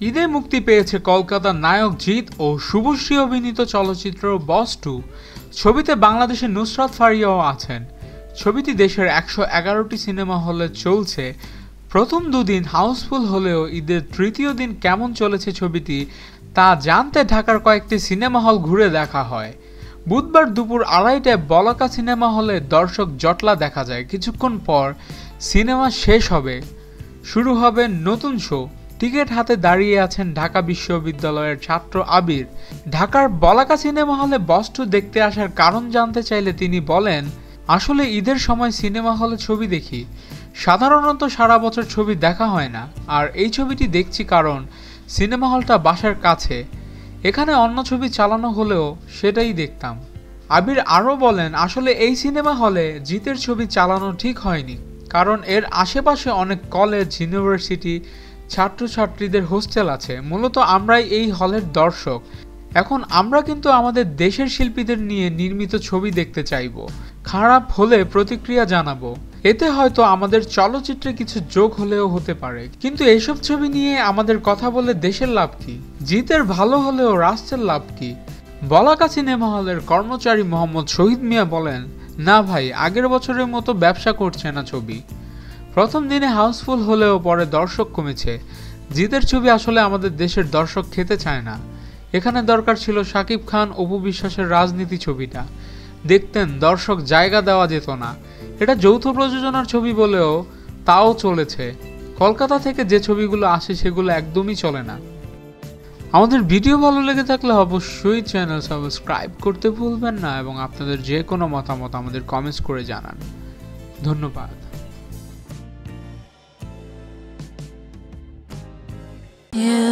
ঈদে মুক্তি পেয়েছে কলকাতার নায়ক জিৎ ও শুভশ্রী অভিনীত চলচ্চিত্র বস টু। ছবিতে বাংলাদেশের নুসরাত ফারিয়াও আছেন। ছবিটি দেশের একশো এগারোটি সিনেমা হলে চলছে। প্রথম দুদিন হাউসফুল হলেও ঈদের তৃতীয় দিন কেমন চলেছে ছবিটি তা জানতে ঢাকার কয়েকটি সিনেমা হল ঘুরে দেখা হয়। বুধবার দুপুর আড়াইটায় বলাকা সিনেমা হলে দর্শক জটলা দেখা যায়। কিছুক্ষণ পর সিনেমা শেষ হবে। শুরু হবে নতুন শো। টিকিট হাতে দাঁড়িয়ে আছেন ঢাকা বিশ্ববিদ্যালয়ের ছাত্র আবির। ঢাকার বলাকা সিনেমা হলে বস্টু দেখতে আসার কারণ জানতে চাইলে তিনি বলেন, আসলে ঈদের সময় সিনেমা হলে ছবি দেখি। সাধারণত সারা বছর ছবি দেখা হয় না। আর এই ছবিটি দেখছি কারণ সিনেমা হলটা বাসার কাছে। এখানে অন্য ছবি চালানো হলেও সেটাই দেখতাম। আবির আরও বলেন, আসলে এই সিনেমা হলে জিতের ছবি চালানো ঠিক হয়নি, কারণ এর আশেপাশে অনেক কলেজ ইউনিভার্সিটি ছাত্রছাত্রীদের হোস্টেল আছে। মূলত আমরাই এই হলের দর্শক। এখন আমরা কিন্তু আমাদের দেশের শিল্পীদের নিয়ে নির্মিত ছবি দেখতে চাইব। খারাপ হলে প্রতিক্রিয়া জানাব। এতে হয়তো আমাদের চলচ্চিত্রে কিছু যোগ হলেও হতে পারে। কিন্তু এইসব ছবি নিয়ে আমাদের কথা বলে দেশের লাভ কি? জিতের ভালো হলেও রাষ্ট্রের লাভ কি? বলাকা সিনেমা হলের কর্মচারী মোহাম্মদ শহীদ মিয়া বলেন, না ভাই, আগের বছরের মতো ব্যবসা করছে না ছবি। প্রথম দিনে হাউসফুল হলেও পরে দর্শক কমেছে। জিতের ছবি আসলে আমাদের দেশের দর্শক খেতে চায় না। এখানে দরকার ছিল শাকিব খান অপু বিশ্বাসের রাজনীতি ছবিটা। দেখতেন দর্শক জায়গা দেওয়া যেত না। এটা যৌথ প্রযোজনার ছবি বলেও তাও চলেছে। কলকাতা থেকে যে ছবিগুলো আসে সেগুলো একদমই চলে না। আমাদের ভিডিও ভালো লেগে থাকলে অবশ্যই চ্যানেল সাবস্ক্রাইব করতে ভুলবেন না এবং আপনাদের যে কোনো মতামত আমাদের কমেন্টস করে জানান। ধন্যবাদ। You